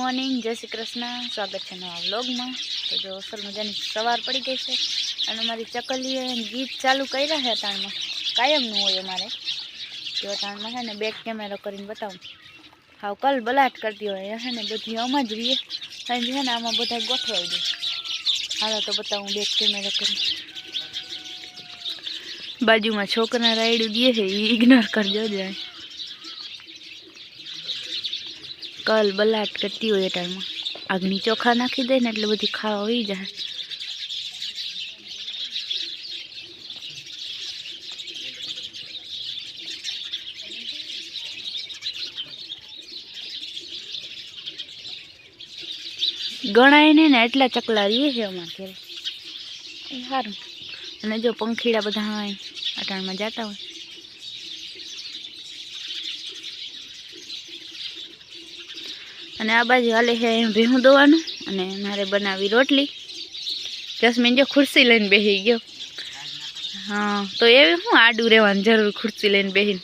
Morning, જય શ્રી કૃષ્ણ. સ્વાગત છે નવા વ્લોગમાં. તો જો અસલ મજાની સવાર પડી ગઈ છે અને મારી ચકલીએ ગીત ચાલુ કર્યા છે તાણમાં કાયમનું હોય અમારે. જો તાણમાં છે ને બેક કેમેરો કરીને બતાવું. હાવ કલ બલાટ કરતી હોય. છે ને બધી આમાં જ રહીએ. સાંજે છે ને આમાં બધા ગોઠવાઈ દે. હાલો તો બતાવું બેક કેમેરો કરીને. બાજુમાં છોકરા રાયડું દે છે એ ઇગ્નોર કરજો જાય કલ બલાટ કરતી હોય એ ટાઈમમાં. આગની ચોખા નાખી દે ને એટલે બધી ખાવા આવી જાય. ગણાય ને ને એટલા ચકલા રહીએ છે અમારે ઘરે. એ સારું. અને જો પંખીડા બધા હોય અટાણમાં જતા હોય. અને આ બાજુ હાલે છે ભેહું દોવાનું. અને મારે બનાવી રોટલી. જસ્મીન જો ખુરશી લઈને બેસી ગયો. હા, તો એવી હું આડું રહેવાનું જરૂર ખુરશી લઈને બેસીને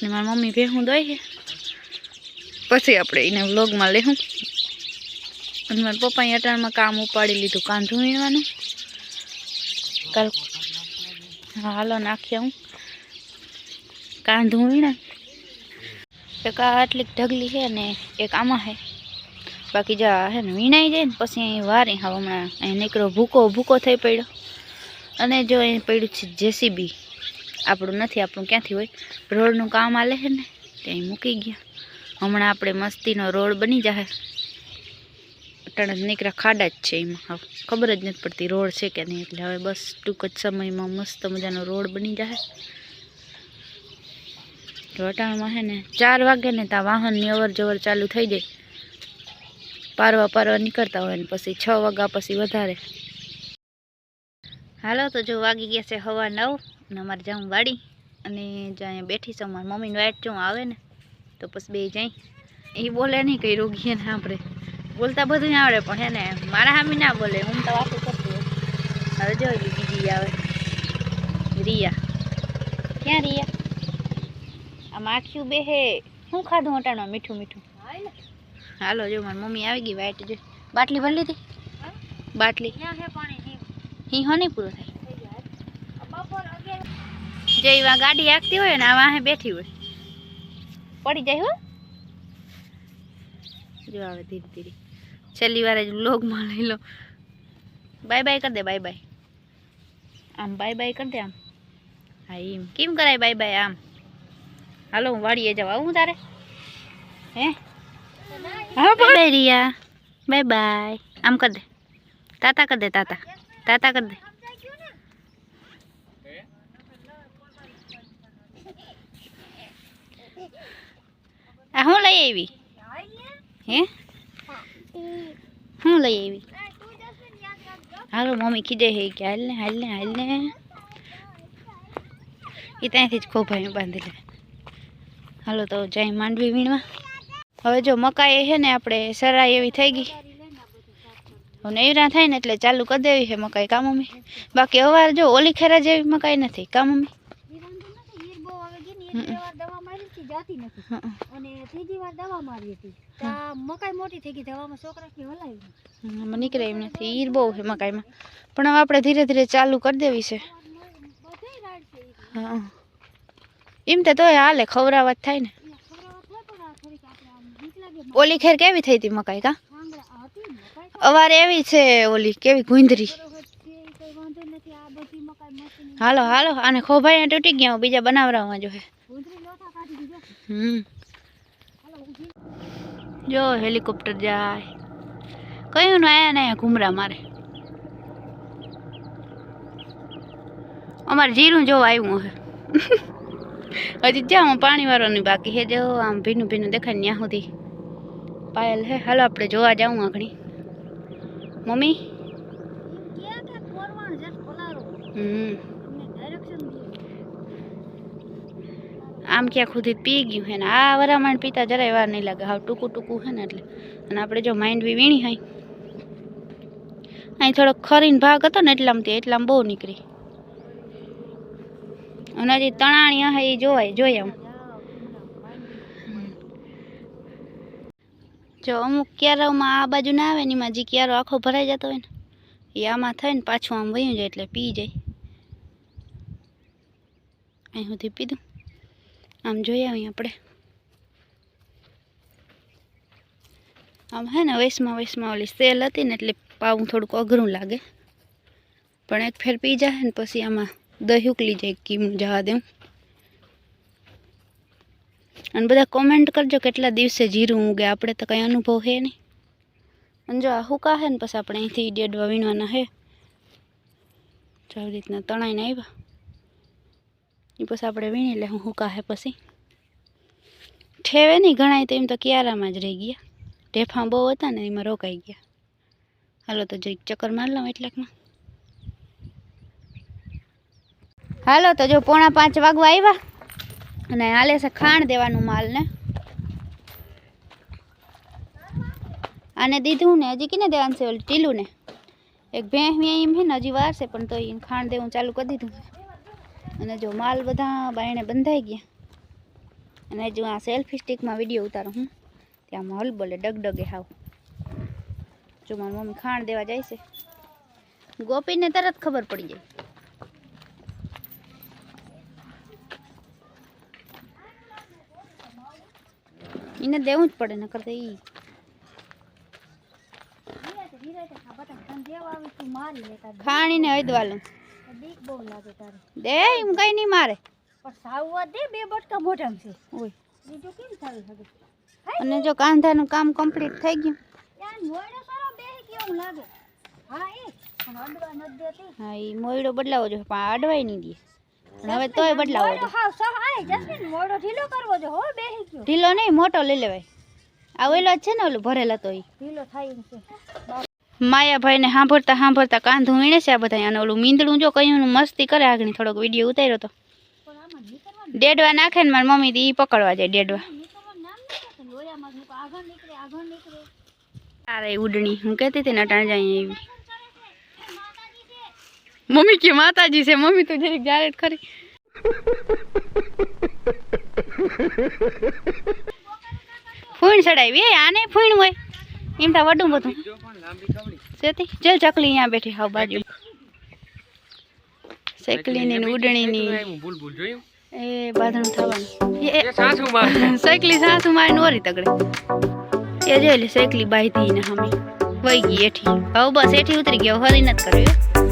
ને મારી મમ્મી ભેહું દોય છે. પછી આપણે એને વ્લોગમાં લેવું અને મારા પપ્પાએ અટાણમાં કામ ઉપાડી લીધું કાંધું વીણવાનું કાલ હાલો નાખ્યા હું. કાંધું વીણા એક આટલી ઢગલી છે ને એક આમાં છે બાકી જા હે ને વીણાઈ જાય ને પછી અહીં વારી હા હમણાં અહીં નીકળો, ભૂકો ભૂકો થઈ પડ્યો. અને જો અહીં પડ્યું છે જેસીબી. આપણું નથી, આપણું ક્યાંથી હોય? રોડનું કામ આલે છે ને ત્યાં મૂકી ગયા. હમણાં આપણે મસ્તીનો રોડ બની જાય અટાણે નીકળ્યા, ખાડા જ છે એમાં હવે. ખબર જ નથી પડતી રોડ છે કે નહીં. એટલે હવે બસ ટૂંક જ સમયમાં મસ્ત મજાનો રોડ બની જાય વટાણમાં છે ને ચાર વાગે ને ત્યાં વાહનની અવર જવર ચાલુ થઈ જાય. પારવા પારવા નીકળતા હોય ને પછી છ વાગ્યા પછી વધારે. હાલો, તો જો વાગી ગયા છે હવા નવ અને અમારે જાઉં વાડી અને જ્યાં બેઠી છું મારી મમ્મીને વાઈટ જો આવે ને, તો પછી બે જાય. એ બોલે નહીં કંઈ રોગીએ ને આપણે. બોલતા બધું આવડે, પણ હે ને મારા હામી ના બોલે, હું તો વાતો કરતી હવે જો બીજી આવે. રિયા. ક્યાં રિયા? આ માખ્યું બે હે. શું ખાધું હટાણમાં મીઠું મીઠું. હાલો. જો મારી મમ્મી આવી ગઈ વાઈટ જો. બાટલી ભરી લીધી? બાટલી. હી હોની પૂરો થાય? જે એવા ગાડી આખતી હોય ને આ વાહે બેઠી હોય. પડી જાય હો. જો આવે ધીરે ધીરે. છેલ્લી વાર જ લોગમાં લઈ લો. બાય બાય કરી દે બાય બાય આમ બાય બાય કરી દે આમ. હા એમ કેમ કરાય બાય બાય આમ? હાલો હું વાડીએ જાઉં. આવું તારે? હે? હા બાય રિયા. By bye. આમ કર દે. તાતા કર દે તાતા. તાતા કર દે. આ હું લઈ આવી? હે? હું લઈ આવી? હાલો મમ્મી કીધે હે કે હાલ ને હાલ ને હાલ ને. એ ત્યાંથી જ ખોભાઈ બાંધી લે. હાલો તો જાય માંડવી વીણવા. હવે જો મકાઈ છે ને આપણે સરાઈ એવી થઈ ગઈ. હવે નેવરા થાય ને એટલે ચાલુ કરી દેવી છે મકાઈ કા મમ્મી બાકી અવાર જો ઓલી ખેરા જેવી મકાઈ નથી કા મમ્મી. અને નીકળે એમ નથી ઈર બહુ છે મકાઈમાં. પણ હવે આપણે ધીરે ધીરે ચાલુ કરી દેવી છે. હા. એમ તો તોય હાલે ખવડાવત થાય ને. ઓલી ખેર કેવી થઈ હતી મકાઈ કા? અવારે એવી છે ઓલી, કેવી ગુંદરી. હાલો હાલો, આને ખોભાઈ તૂટી ગયા હું બીજા બનાવડાવવા જો હમ. જો હેલિકોપ્ટર જાય. કયું ને આયા ને આયા ઘુમરા મારે. અમારે જીરું જોવા આવ્યું હે. હજી જ્યાં પાણી વાળવાની બાકી હે જો આમ ભીનું ભીનું દેખાય ત્યાં સુધી. પાયલ હે હાલો આપણે જોવા જાઉં આગળ. મમ્મી? આમ ક્યાં ખુદી પી ગયું હે ને. આ વરામણ પીતા જરાય વાર નહીં લાગે. હાવ ટૂંકું ટૂંકું હે ને એટલે. અને આપણે જો માઇન્ડ બી વીણી હાઈ અહીં થોડોક ખરીને ભાગ હતો ને એટલામાંથી એટલામાં બહુ નીકળી. અને તણાણી હે એ જોવાય, જોઈએ પાણી જો અમુક ક્યારાઓમાં આ બાજુ ના આવે ને એમાં જે ક્યારો આખો ભરાઈ જતો હોય ને એ આમાં થાય ને પાછું આમ વયું જાય એટલે પી જાય. અહીં સુધી પીધું. આમ જોઈ અહીં આપણે. આમ હે ને વૈસમાં વૈસમાં ઓલી સેલ હતી ને એટલે પાવું થોડુંક અઘરું લાગે. પણ એક ફેર પી જાય ને પછી આમાં દહીં ઉકલી જાય કીમનું જવા દેવું અને બધા કોમેન્ટ કરજો કેટલા દિવસે જીરું ઉગે આપણે તો કંઈ અનુભવ હે નહીં અને જો આ હુકા હે ને પછી આપણે અહીંથી ડેડવા વીણવાના હે જો આવી રીતના તણાઈને આવ્યા એ પછી આપણે વીણી લે હું હુકા હે પછી ઠેવે નહીં ઘણાય તો એમ તો કિયારામાં જ રહી ગયા ઢેફા બહુ હતા ને એમાં રોકાઈ ગયા હાલો તો જરીક ચક્કર માર લઉં એટલાકમાં। હાલો, તો જો પોણા પાંચ વાગવા આવ્યા અને હાલે છે ખાણ દેવાનું માલને. આને દીધું ને હજી કીને દેવાનું છે, ઓલું ટીલું ને એક ભેંસ એમ છે હજી વાર છે, પણ તો એને ખાણ દેવું ચાલુ કરી દીધું અને જો માલ બધા બાયણે બંધાઈ ગયા. અને જો આ સેલ્ફી સ્ટિકમાં વીડિયો ઉતારું હું. ત્યાં હલ બોલે, ડગડગે હાવ. જો મારી મમ્મી ખાણ દેવા જાય છે. ગોપીને તરત ખબર પડી જાય. એને દેવું જ પડે, નકર તો ઈ. જ. ખાણીને હૈદવાલું. દે, એમ કઈ નહીં મારે. અને જો કાંધાનું કામ કમ્પ્લીટ થઈ ગયું. હા એ મોયડો બદલાવો જોઈએ, પણ અડવાય નહીં દે. હવે તોય બદલાવો જોઈએ સહાય જસ્મીન મોટો ઢીલો કરવો જો હો બેહી ગયો. ઢીલો નહીં મોટો લઈ લેવાય. આ ઓલો છે ને ઓલું ભરેલા હતો એ ઢીલો થાય છે. માયાભાઈને સાંભળતા સાંભળતા કાંધું વીણે છે આ બધા અને ઓલું મીંદડું જો કયું મસ્તી કરે આગળ થોડોક વીડિયો ઉતાર્યો તો. ડેડવા નાખે ને મારી મમ્મી ઈ પકડવા જાય ડેડવા. અરે ઉડણી. હું કહેતી હતી ને અટાણ જાય એવી. મમ્મી કે માતાજી છે મમ્મી તો જરીક જારે ખરી. ફૂણ ચડાવી એ આને ફૂણ હોય. એમ તો વડું બધું. સેતી ચલ ચકલી અહીંયા બેઠી હાવ બાજુ. સૈકલીની ને ઉડણીની. એ બાંધણું થવાનું. સાયકલી સાસુ મારી. નોરી તગડે. એ જોઈ લે સાયકલી બાંધી ને હમી. વહી ગઈ એઠી. હવે બસ એઠી ઉતરી ગયો હરી નથી કર્યું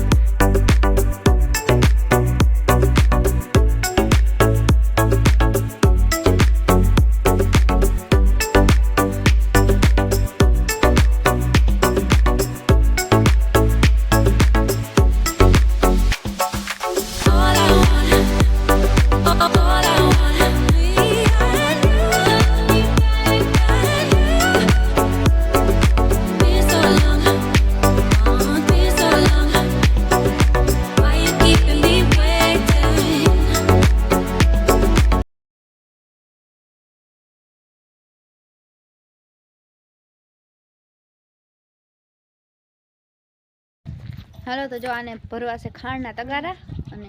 હાલો તો જો આને ભરવા છે ખાંડના તગારા અને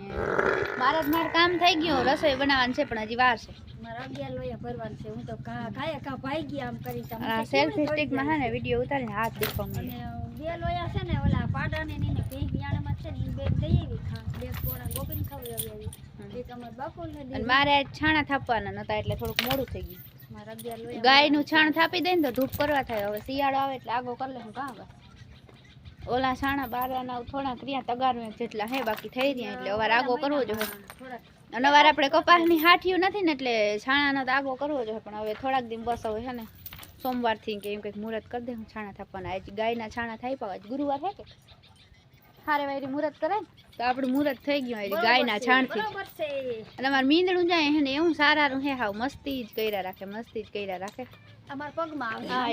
મારે જ મારે કામ થઈ ગયું. રસોઈ બનાવવાની છે પણ હજી વાર છે. ગયા સેલ્ફી સ્ટિકમાં હે ને વીડિયો ઉતારીને હાથ દેખવા બે લોયા છે ને ઓલા પાડાને ને પેહ બિયાણામાં છે ને બેગ દઈ આવી ખા બે પોણા ગોપીને ખવડાવી આવી બાપુને અને મારે છાણા થાપવાના નતા એટલે થોડુંક મોડું થઈ ગયું. લોયા ગાયનું છાણ થાપી દે ને તો ધૂપ કરવા થાય. હવે શિયાળો આવે એટલે આગો કરી લે હું કાં ઓલા છાણા બારાના થોડાક રહ્યા તગારું જેટલા હે બાકી થઈ રહ્યા એટલે અવાર આગો કરવો જોઈએ અને અવાર આપણે કપાસની હાઠિયું નથી ને એટલે છાણાનો તો આગો કરવો જોઈએ પણ હવે થોડાક દિન બસ હવે છે ને સોમવારથી કે એમ કંઈક મુહૂર્ત કરી દે હું છાણા થાપવાના. આજ ગાયના છાણા થાય પાવા આજ ગુરુવાર હે કે? હારે વાયરી મુહૂર્ત કરે ને? તો આપણું મુહૂર્ત થઈ ગયું એટલે ગાયના છાણથી. અને અમારે મીંદડું જાય હે ને એવું સારારું હે હાવ મસ્તી જ કર્યા રાખે મસ્તી જ કર્યા રાખે. અમારા પગમાં હા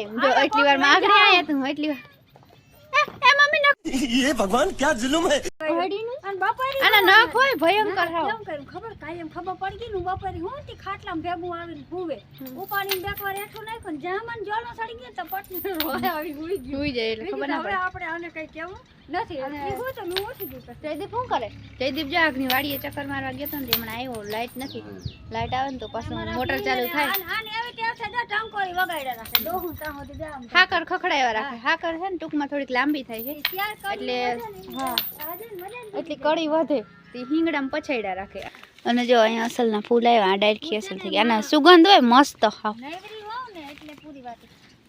એટલી વારમાં આવ્યા તું એટલી વાર મમ્મી નખ એ ભગવાન ક્યાં અને બપારી અને ભયંકર હા કેમ કરું ખબર કાયમ ખબર પડી ગઈ નું બપારી હું તે ખાટલામાં ભેગું આવીને ભૂવે. ઉપાડીને બેકવાર હેઠું નાખ્યું જામન જોલો સડી ગયો તો પટલું આવી ભૂઈ ગયું. જાય એટલે ખબર ના પડે. આપણે આને કઈ કેવું નથી અને- અને હું તો હું ઓછી દઉં જયદીપ શું કરે? જયદીપ જો આગની વાડીએ ચક્કર મારવા ગયો તો ને હમણાં આવ્યો લાઈટ નથી. લાઈટ આવે ને તો પાછું મોટર ચાલુ થાય. હાકર ખખડાવ્યા રાખે. હાકર છે ને ટૂંકમાં થોડીક લાંબી થાય છે. એટલે હા. એટલી કડી વધે તે હિંગડામાં પછાડ્યા રાખે. અને જો અહીંયા અસલના ફૂલ આવ્યા આ ડાયરખી અસલ થઈ ગયા આના સુગંધ હોય મસ્ત એટલે પૂરી વાત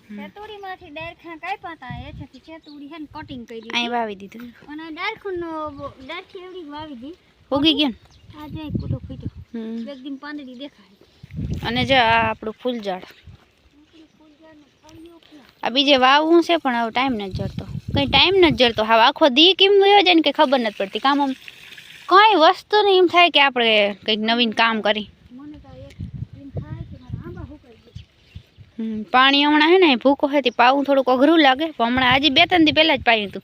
ચેતુડીમાંથી ડાયરખા કાપ્યા તા એથી ચેતુડી હે ને કટિંગ કરી દીધી. અહીં વાવી દીધું. અને ડાયરખુંનો ડાયરખી એવડી વાવી દી ઉગી ગયો ને? આ જો એક કૂટો હમ. એક દિન પાંદડી દેખાય. અને જો આ આપણું ફૂલ ઝાડ આ બીજે વાવવું છે પણ હવે ટાઈમ નથી જડતો. કંઈ ટાઈમ નથી જડતો. હવે આખો દી કેમ વયો જાય ને કંઈ ખબર નથી પડતી. કામ આમ કંઈ વસ્તુ નહીં. એમ થાય કે આપણે કંઈક નવીન કામ કરી મને તો એક એમ થાય કે મારા આંબા હુકાઈ ગયા હમ, પાણી હમણાં હે ને ભૂકો હતી પાવું થોડુંક અઘરું લાગે. પણ હમણાં આજે બે ત્રણ દી પહેલાં જ પાયું હતું.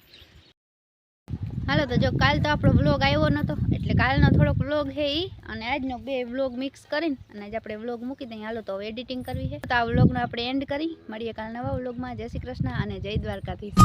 હાલો, તો જો કાલ તો આપણો વ્લોગ આવ્યો નહોતો એટલે કાલનો થોડોક વ્લોગ છે એ અને આજનો બે વ્લોગ મિક્સ કરીને, અને આજે આપણે વ્લોગ મૂકી દઈએ. હાલો, તો હવે એડિટિંગ કરવી છે. તો આ વ્લોગનો આપણે એન્ડ કરી. મળીએ કાલ નવા વ્લોગમાં જય શ્રી કૃષ્ણ અને જય દ્વારકાધીશ.